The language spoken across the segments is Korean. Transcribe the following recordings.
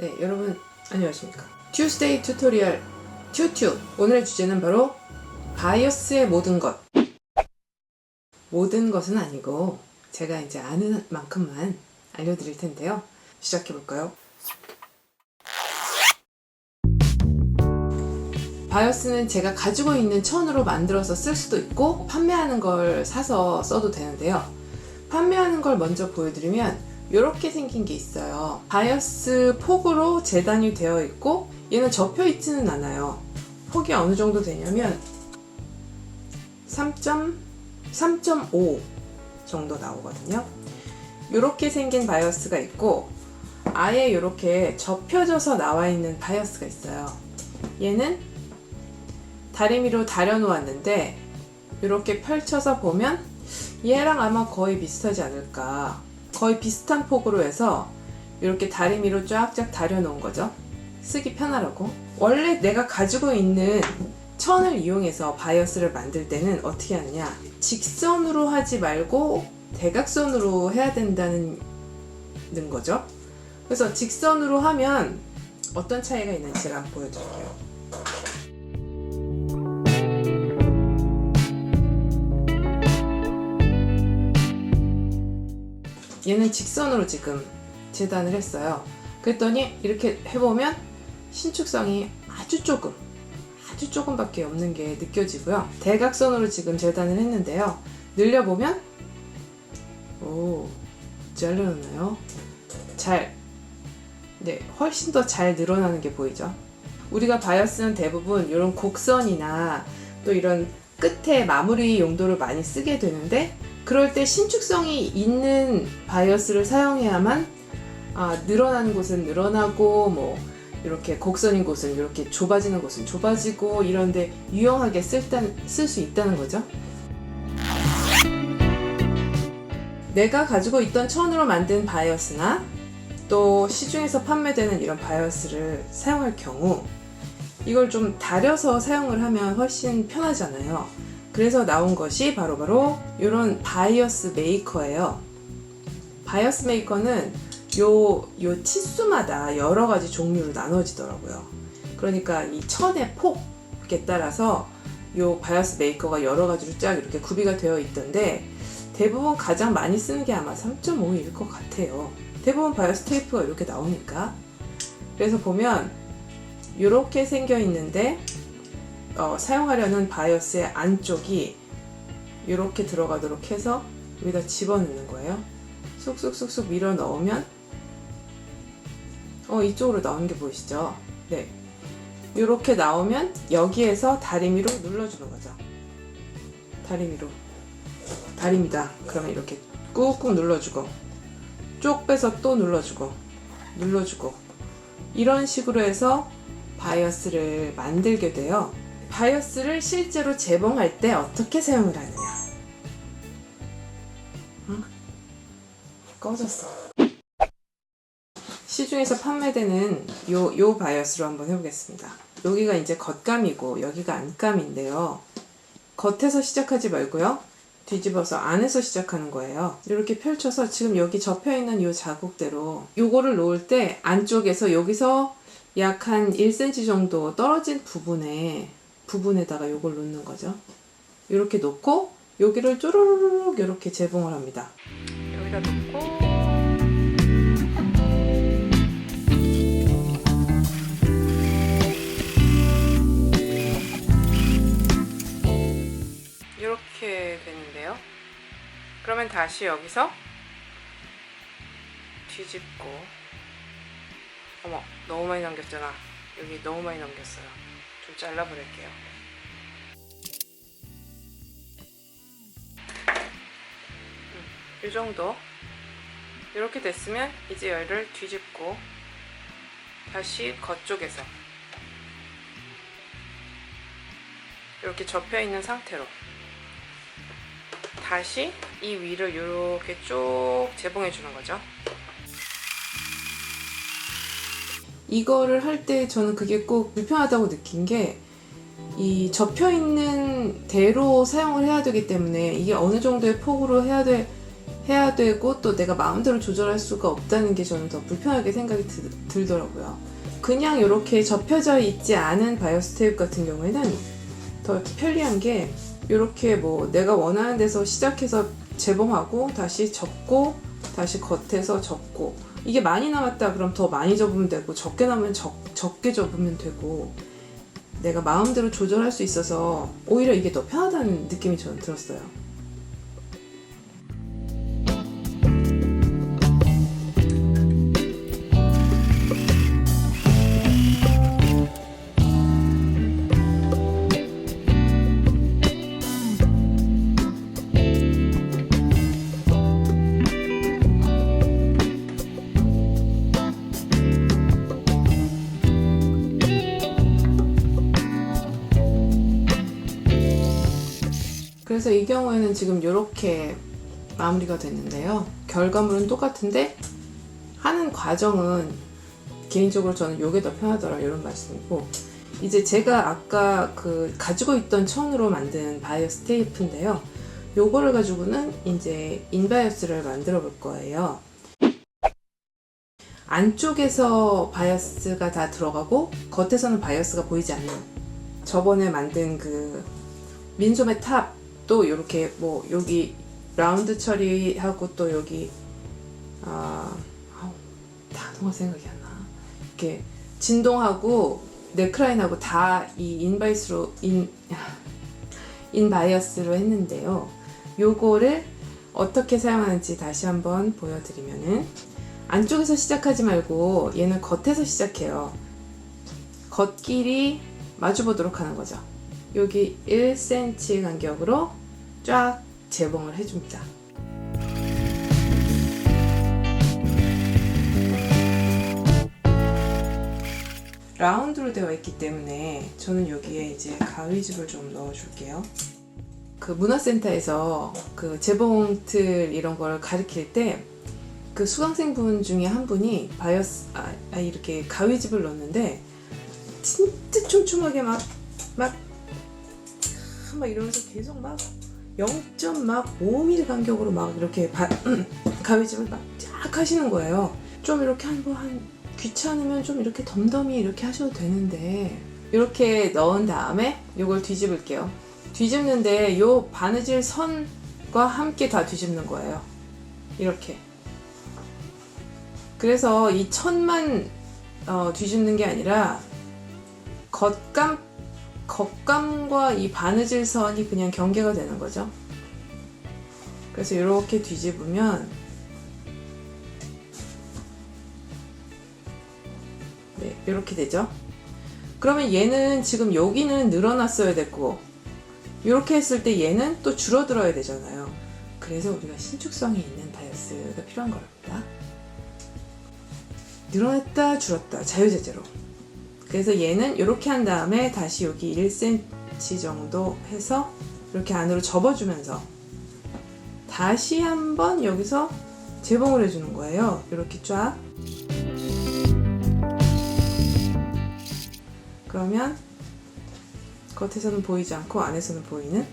네, 여러분 안녕하십니까? 튜스데이 튜토리얼 튜튜 오늘의 주제는 바로 바이어스의 모든 것. 모든 것은 아니고 제가 이제 아는 만큼만 알려드릴 텐데요. 시작해 볼까요? 바이어스는 제가 가지고 있는 천으로 만들어서 쓸 수도 있고 판매하는 걸 사서 써도 되는데요. 판매하는 걸 먼저 보여드리면 이렇게 생긴 게 있어요. 바이어스 폭으로 재단이 되어 있고 얘는 접혀 있지는 않아요. 폭이 어느 정도 되냐면 3.3.5 정도 나오거든요. 이렇게 생긴 바이어스가 있고 아예 이렇게 접혀져서 나와 있는 바이어스가 있어요. 얘는 다리미로 다려 놓았는데 이렇게 펼쳐서 보면 얘랑 아마 거의 비슷하지 않을까. 거의 비슷한 폭으로 해서 이렇게 다리미로 쫙쫙 다려놓은 거죠. 쓰기 편하라고. 원래 내가 가지고 있는 천을 이용해서 바이어스를 만들 때는 어떻게 하느냐. 직선으로 하지 말고 대각선으로 해야 된다는 거죠. 그래서 직선으로 하면 어떤 차이가 있는지 제가 보여드릴게요. 얘는 직선으로 지금 재단을 했어요. 그랬더니 이렇게 해보면 신축성이 아주 조금, 아주 조금밖에 없는 게 느껴지고요. 대각선으로 지금 재단을 했는데요. 늘려보면, 오, 잘 늘어나요. 잘, 네, 훨씬 더 잘 늘어나는 게 보이죠. 우리가 바이어스는 대부분 이런 곡선이나 또 이런 끝에 마무리 용도를 많이 쓰게 되는데 그럴 때 신축성이 있는 바이어스를 사용해야만 아, 늘어나는 곳은 늘어나고 뭐 이렇게 곡선인 곳은 이렇게 좁아지는 곳은 좁아지고 이런데 유용하게 쓸 수 있다는 거죠. 내가 가지고 있던 천으로 만든 바이어스나 또 시중에서 판매되는 이런 바이어스를 사용할 경우 이걸 좀 다려서 사용을 하면 훨씬 편하잖아요. 그래서 나온 것이 바로 바로 이런 바이어스 메이커예요. 바이어스 메이커는 요, 요 치수마다 여러 가지 종류로 나눠지더라고요. 그러니까 이 천의 폭에 따라서 요 바이어스 메이커가 여러 가지로 쫙 이렇게 구비가 되어 있던데 대부분 가장 많이 쓰는 게 아마 3.5일 것 같아요. 대부분 바이어스 테이프가 이렇게 나오니까. 그래서 보면 이렇게 생겨 있는데 어, 사용하려는 바이어스의 안쪽이 이렇게 들어가도록 해서 여기다 집어넣는 거예요. 쑥쑥쑥쑥 밀어 넣으면 어 이쪽으로 나오는 게 보이시죠? 네. 이렇게 나오면 여기에서 다리미로 눌러주는 거죠. 다리미로. 다리미다. 그러면 이렇게 꾹꾹 눌러주고 쪽 빼서 또 눌러주고 눌러주고 이런 식으로 해서 바이어스를 만들게 돼요. 바이어스를 실제로 재봉할 때 어떻게 사용을 하느냐? 응? 꺼졌어. 시중에서 판매되는 요, 요 바이어스로 한번 해보겠습니다. 여기가 이제 겉감이고 여기가 안감인데요. 겉에서 시작하지 말고요. 뒤집어서 안에서 시작하는 거예요. 이렇게 펼쳐서 지금 여기 접혀 있는 요 자국대로 요거를 놓을 때 안쪽에서 여기서 약 한 1cm 정도 떨어진 부분에 부분에다가 요걸 놓는 거죠. 이렇게 놓고 여기를 쪼르르륵 이렇게 재봉을 합니다. 여기다 놓고 이렇게 되는데요. 그러면 다시 여기서 뒤집고 어머 너무 많이 넘겼잖아. 여기 너무 많이 넘겼어요. 좀 잘라버릴게요. 음, 이 정도 이렇게 됐으면 이제 얘를 뒤집고 다시 겉쪽에서 이렇게 접혀 있는 상태로 다시 이 위를 이렇게 쭉 재봉해 주는 거죠. 이거를 할 때 저는 그게 꼭 불편하다고 느낀 게 이 접혀 있는 대로 사용을 해야 되기 때문에 이게 어느 정도의 폭으로 해야 돼 해야 되고 또 내가 마음대로 조절할 수가 없다는 게 저는 더 불편하게 생각이 드, 들더라고요. 그냥 이렇게 접혀져 있지 않은 바이오스 테이프 같은 경우에는 더 편리한 게 이렇게 뭐 내가 원하는 데서 시작해서 재봉하고 다시 접고 다시 겉에서 접고 이게 많이 남았다 그럼 더 많이 접으면 되고 적게 남으면 적, 적게 접으면 되고 내가 마음대로 조절할 수 있어서 오히려 이게 더 편하다는 느낌이 저는 들었어요. 그래서 이 경우에는 지금 이렇게 마무리가 됐는데요. 결과물은 똑같은데 하는 과정은 개인적으로 저는 이게 더 편하더라 이런 말씀이고 이제 제가 아까 그 가지고 있던 천으로 만든 바이어스 테이프인데요. 요거를 가지고는 이제 인바이어스를 만들어 볼 거예요. 안쪽에서 바이어스가 다 들어가고 겉에서는 바이어스가 보이지 않는 저번에 만든 그 민소매 탑 도 이렇게 뭐 여기 라운드 처리하고 또 여기 아 아우, 단어가 생각이 안 나. 이렇게 진동하고 넥라인하고 다 이 인바이스로 인 인바이어스로 했는데요. 요거를 어떻게 사용하는지 다시 한번 보여드리면은 안쪽에서 시작하지 말고 얘는 겉에서 시작해요. 겉길이 마주 보도록 하는 거죠. 여기 1cm 간격으로 쫙 재봉을 해줍니다. 라운드로 되어 있기 때문에 저는 여기에 이제 가위집을 좀 넣어줄게요. 그 문화센터에서 그 재봉 틀 이런 걸 가르칠 때그 수강생분 중에 한 분이 바이어스 아, 아, 이렇게 가위집을 넣었는데 진짜 촘촘하게 막 막막 이러면서 계속 막 0.5mm 간격으로 막 이렇게 바, 가위집을 막 쫙 하시는 거예요. 좀 이렇게 한 뭐 한 귀찮으면 좀 이렇게 덤덤히 이렇게 하셔도 되는데 이렇게 넣은 다음에 이걸 뒤집을게요. 뒤집는데 요 바느질 선과 함께 다 뒤집는 거예요. 이렇게. 그래서 이 천만 어, 뒤집는 게 아니라 겉감 겉감과 이 바느질 선이 그냥 경계가 되는 거죠. 그래서 이렇게 뒤집으면 네, 이렇게 되죠. 그러면 얘는 지금 여기는 늘어났어야 됐고 이렇게 했을 때 얘는 또 줄어들어야 되잖아요. 그래서 우리가 신축성이 있는 바이어스가 필요한 겁니다. 늘어났다 줄었다 자유자재로. 그래서 얘는 이렇게 한 다음에 다시 여기 1cm 정도 해서 이렇게 안으로 접어주면서 다시 한번 여기서 재봉을 해주는 거예요. 이렇게 쫙. 그러면 겉에서는 보이지 않고 안에서는 보이는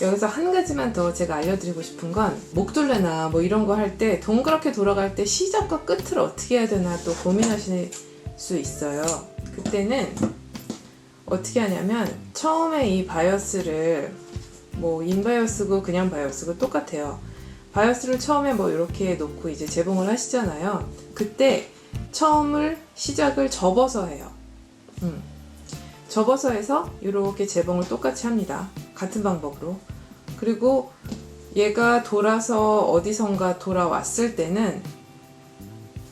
여기서 한 가지만 더 제가 알려드리고 싶은 건 목둘레나 뭐 이런 거 할 때 동그랗게 돌아갈 때 시작과 끝을 어떻게 해야 되나 또 고민하실 수 있어요. 그때는 어떻게 하냐면 처음에 이 바이어스를 뭐 인바이어스고 그냥 바이어스고 똑같아요. 바이어스를 처음에 뭐 이렇게 놓고 이제 재봉을 하시잖아요. 그때 처음을 시작을 접어서 해요. 음. 접어서 해서 이렇게 재봉을 똑같이 합니다. 같은 방법으로. 그리고 얘가 돌아서 어디선가 돌아왔을 때는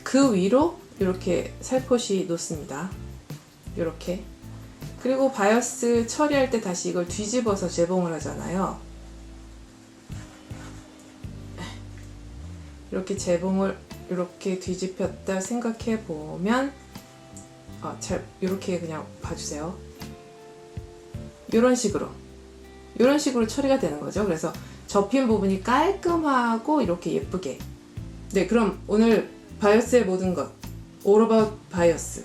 그 위로 이렇게 살포시 놓습니다. 이렇게. 그리고 바이어스 처리할 때 다시 이걸 뒤집어서 재봉을 하잖아요. 이렇게 재봉을 이렇게 뒤집혔다 생각해 보면 아, 잘 이렇게 그냥 봐주세요. 이런 식으로 이런 식으로 처리가 되는 거죠. 그래서 접힌 부분이 깔끔하고 이렇게 예쁘게. 네, 그럼 오늘 바이어스의 모든 것 About 바이어스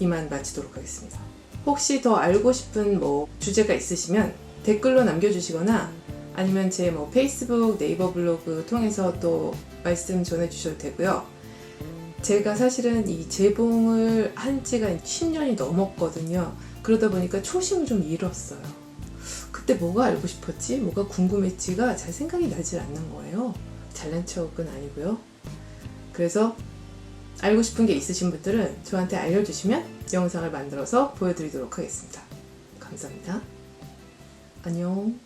이만 마치도록 하겠습니다. 혹시 더 알고 싶은 뭐 주제가 있으시면 댓글로 남겨주시거나 아니면 제 뭐 페이스북, 네이버 블로그 통해서 또 말씀 전해주셔도 되고요. 제가 사실은 이 재봉을 한 지가 10년이 넘었거든요. 그러다 보니까 초심을 좀 잃었어요. 그때 뭐가 알고 싶었지? 뭐가 궁금했지가 잘 생각이 나질 않는 거예요. 잘난 척은 아니고요. 그래서 알고 싶은 게 있으신 분들은 저한테 알려주시면 영상을 만들어서 보여드리도록 하겠습니다. 감사합니다. 안녕.